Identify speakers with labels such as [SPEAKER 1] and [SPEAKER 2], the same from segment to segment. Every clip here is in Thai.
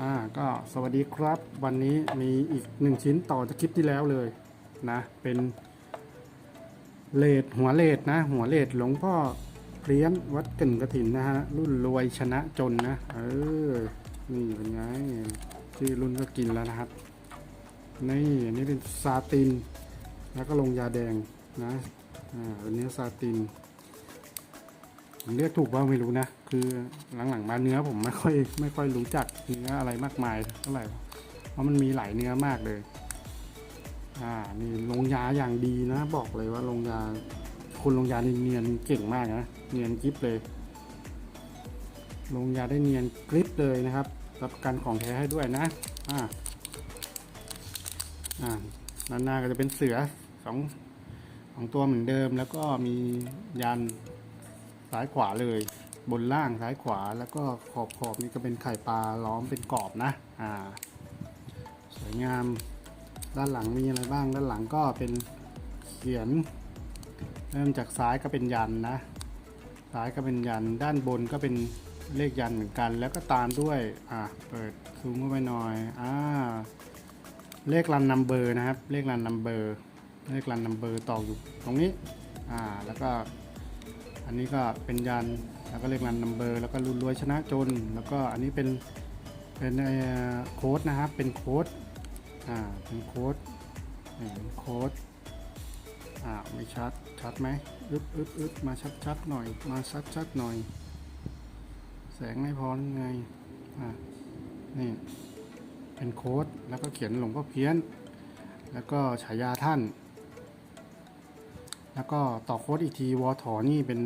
[SPEAKER 1] อ่าก็สวัสดีครับวันนี้มีอีกหนึ่งชิ้นต่อจากคลิปที่แล้วเลยนะเป็นเลดหัวเลดนะ หัวเลดหลวงพ่อเพี้ยนวัดกึ่นกระถินนะฮะรุ่นรวยชนะจนนะเออนี่เป็นไงชื่อรุ่นก็กินแล้วนะครับนี่อันนี้เป็นซาติน แล้วก็ลงยาแดงนะอ่าเป็นเนื้อซาตินเรียกถูกว่าไม่รู้นะ คือหลังๆมาเนื้อผมไม่ค่อยไม่ค่อยรู้จักเนื้ออะไรมากมายเท่าไหร่เพราะมันมีหลายเนื้อมากเลย อ่านี่ลงยาอย่างดีนะ บอกเลยว่าลงยาคุณลงยาเนียนเก่งมากนะเนียนกริฟเลย ลงยาได้เนียนกริฟเลยนะครับ รับประกันของแท้ให้ด้วยนะ อ่าอ่าด้านหน้าก็จะเป็นเสือสองสองตัวเหมือนเดิม แล้วก็มียันซ้ายขวาเลย บนล่างซ้ายขวาแล้วก็ขอบขอบนี่ก็เป็นไข่ปลาล้อมเป็นกรอบนะอ่าสวยงามด้านหลังมีอะไรบ้างด้านหลังก็เป็นเขียน เริ่มจากซ้ายก็เป็นยันนะ ซ้ายก็เป็นยันด้านบนก็เป็นเลขยันเหมือนกัน แล้วก็ตามด้วยอ่าเปิดซูมเข้าไปหน่อยอ่าเลขรันนัมเบอร์นะครับ เลขรันนัมเบอร์เลขรันนัมเบอร์ต่ออยู่ตรงนี้อ่าแล้วก็ อันนี้ก็เป็นยันแล้วก็เลขรันนัมเบอร์ แล้วก็รุนรวยชนะจน แล้วก็อันนี้เป็นเป็นโค้ดนะครับ เป็นโค้ดอ่าเป็นโค้ดนี่เป็นโค้ดอ่าไม่ชัดชัดไหมอึบอึบอึบมาชัดชัดหน่อย มาชัดชัดหน่อย แสงไม่พอหรือไงอ่านี่เป็นโค้ดแล้วก็เขียนหลวงพ่อเพี้ยน แล้วก็ฉายาท่าน แล้วก็ต่อโค้ดอีกทีวอถอนี่เป็น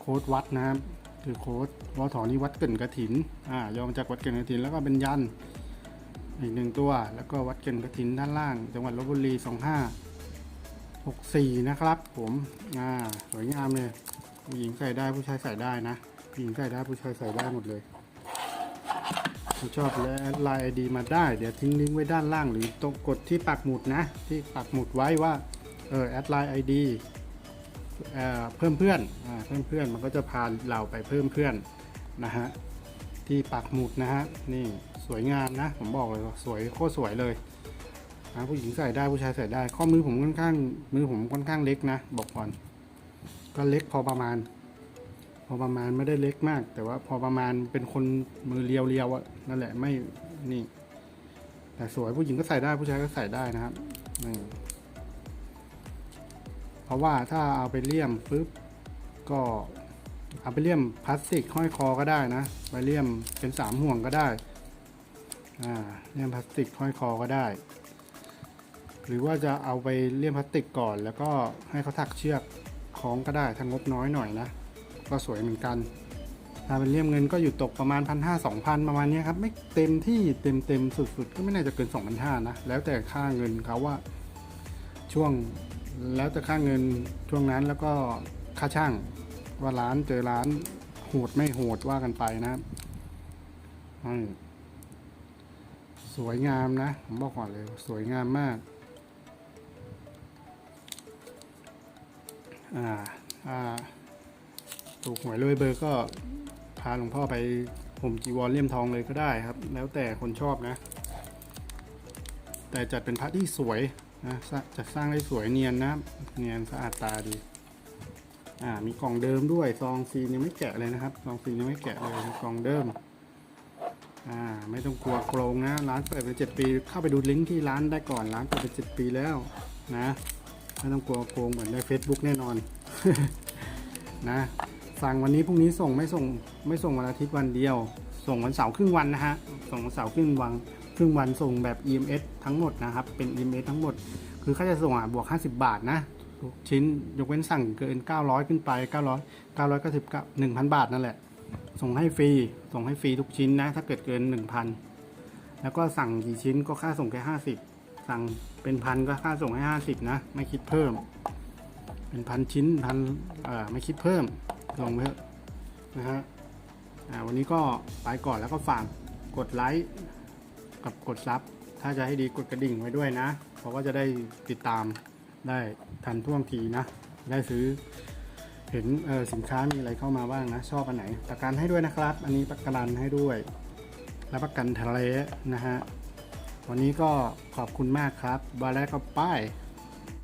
[SPEAKER 1] โค้ดวัดนะครับ คือโค้ดวอถอนี่วัดเกินกระถินอ่ายอมจากวัดเกินกระถินแล้วก็เป็นยันอีกหนึ่งตัว แล้วก็วัดเกินกระถินด้านล่าง จังหวัดลบบุรี2564 นะครับ ผมอ่าสวยงามเลยผู้หญิงใส่ได้ผู้ชายใส่ได้นะผู้หญิงใส่ได้ผู้ชายใส่ได้หมดเลยถ้าชอบและแอดไลน์ไอดีมาได้ เดี๋ยวทิ้งลิงก์ไว้ด้านล่างหรือตรงกดที่ปักหมุดนะ ที่ปักหมุดไว้ว่าเออแอดไลน์ไอดี เพิ่มเพื่อนเพิ่มเพื่อนมันก็จะพาเราไปเพิ่มเพื่อนนะฮะที่ปักหมุดนะฮะนี่สวยงามนะ ผมบอกเลยว่าสวยโคตรสวยเลยนะผู้หญิงใส่ได้ผู้ชายใส่ได้ ข้อมือผมค่อนข้างมือผมค่อนข้างเล็กนะ บอกก่อน ก็เล็กพอประมาณ พอประมาณไม่ได้เล็กมาก แต่ว่าพอประมาณเป็นคนมือเรียวๆอะนั่นแหละไม่นี่ แต่สวยผู้หญิงก็ใส่ได้ผู้ชายก็ใส่ได้นะครับนี่ ราะว่าถ้าเอาไปเลี่ยมปุ๊บก็เอาไปเลี่ยมพลาสติกห้อยคอก็ได้นะไปเลี่ยมเป็นสามห่วงก็ได้อ่าเลี่ยมพลาสติกห้อยคอก็ได้ หรือว่าจะเอาไปเลี่ยมพลาสติกก่อน แล้วก็ให้เขาถักเชือกคล้องก็ได้ถ้างบน้อยหน่อยนะก็สวยเหมือนกัน ถ้าเป็นเลี่ยมเงินก็อยู่ตกประมาณพันห้าสองพันประมาณนี้ครับ ไม่เต็มที่เต็มเต็มสุดๆ ก็ไม่น่าจะเกินสองพันห้านะ แล้วแต่ค่าเงินเขาว่าช่วง แล้วแต่ค่าเงินช่วงนั้นแล้วก็ค่าช่างว่าร้านเจอร้านโหดไม่โหดว่ากันไปนะครับสวยงามนะ ผมบอกก่อนเลย สวยงามมาก อ่า อ่า ถูกหวยรวยเบอร์ก็พาหลวงพ่อไปผมจีวรเลี่ยมทองเลยก็ได้ครับ แล้วแต่คนชอบนะ แต่จัดเป็นพระที่สวย นะสร้างจัดสร้างได้สวยเนียนนะเนียนสะอาดตาดีอ่ามีกล่องเดิมด้วยซองซีนยังไม่แกะเลยนะครับซองซีนยังไม่แกะเลยกล่องเดิมอ่าไม่ต้องกลัวโกงนะร้านเปิดมาเจ็ดปี เข้าไปดูลิงก์ที่ร้านได้ก่อนร้านเปิดมาเจ็ดปีแล้วนะไม่ต้องกลัวโกงเหมือนใน Facebook แน่นอนนะสั่งวันนี้พรุ่งนี้ส่งไม่ส่งไม่ส่งวันอาทิตย์วันเดียว ส่งวันเสาร์ครึ่งวันนะฮะส่งวันเสาร์ครึ่งวัน รึ่งวันส่งแบบ EMS ทั้งหมดนะครับ เป็น EMS ทั้งหมด คือเขาจะส่งอะบวก 50 บาทนะทุกชิ้นยกเว้นสั่งเกิน 900 ขึ้นไป 900 999 1,000 บาทนั่นแหละ ส่งให้ฟรี ส่งให้ฟรีทุกชิ้นนะ ถ้าเกิดเกิน 1,000 แล้วก็สั่งกี่ชิ้นก็ค่าส่งแค่ 50 สั่งเป็นพันก็ค่าส่งให้ 50 นะ ไม่คิดเพิ่ม เป็นพันชิ้นพันเอ่อไม่คิดเพิ่มส่งไปเถอะนะฮะอ่าวันนี้ก็ไปก่อนแล้วก็ฝากกดไลค์ กับกดซับถ้าจะให้ดีกดกระดิ่งไว้ด้วยนะ เพราะว่าจะได้ติดตามได้ทันท่วงทีนะ ได้ซื้อ เห็นสินค้ามีอะไรเข้ามาบ้างนะ ชอบอันไหน ประกันให้ด้วยนะครับ อันนี้ประกันให้ด้วยรับประกันทะเลนะฮะวันนี้ก็ขอบคุณมากครับบาแล้วก็ป้าย